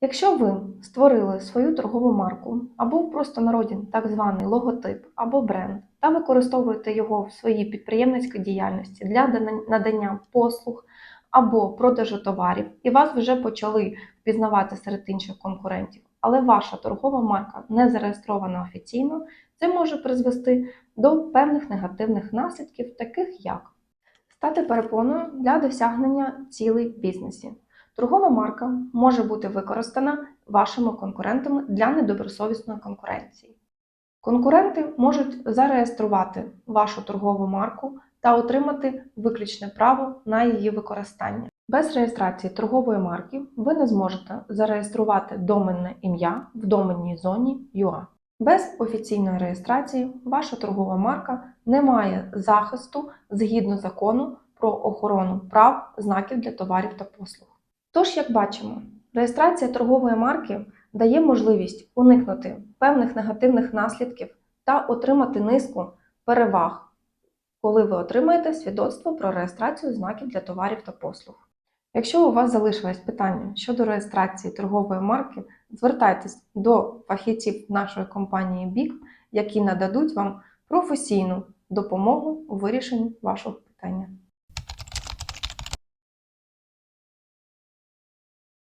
Якщо ви створили свою торгову марку або в простонароді так званий логотип або бренд та використовуєте його в своїй підприємницькій діяльності для надання послуг або продажу товарів, і вас вже почали впізнавати серед інших конкурентів, але ваша торгова марка не зареєстрована офіційно, це може призвести до певних негативних наслідків, таких як стати перепоною для досягнення цілей бізнесі. Торгова марка може бути використана вашими конкурентами для недобросовісної конкуренції. Конкуренти можуть зареєструвати вашу торгову марку та отримати виключне право на її використання. Без реєстрації торгової марки ви не зможете зареєструвати доменне ім'я в доменній зоні UA. Без офіційної реєстрації ваша торгова марка не має захисту згідно закону про охорону прав знаків для товарів та послуг. Тож, як бачимо, реєстрація торгової марки дає можливість уникнути певних негативних наслідків та отримати низку переваг, коли ви отримаєте свідоцтво про реєстрацію знаків для товарів та послуг. Якщо у вас залишилось питання щодо реєстрації торгової марки, звертайтесь до фахівців нашої компанії BIG, які нададуть вам професійну допомогу у вирішенні питання.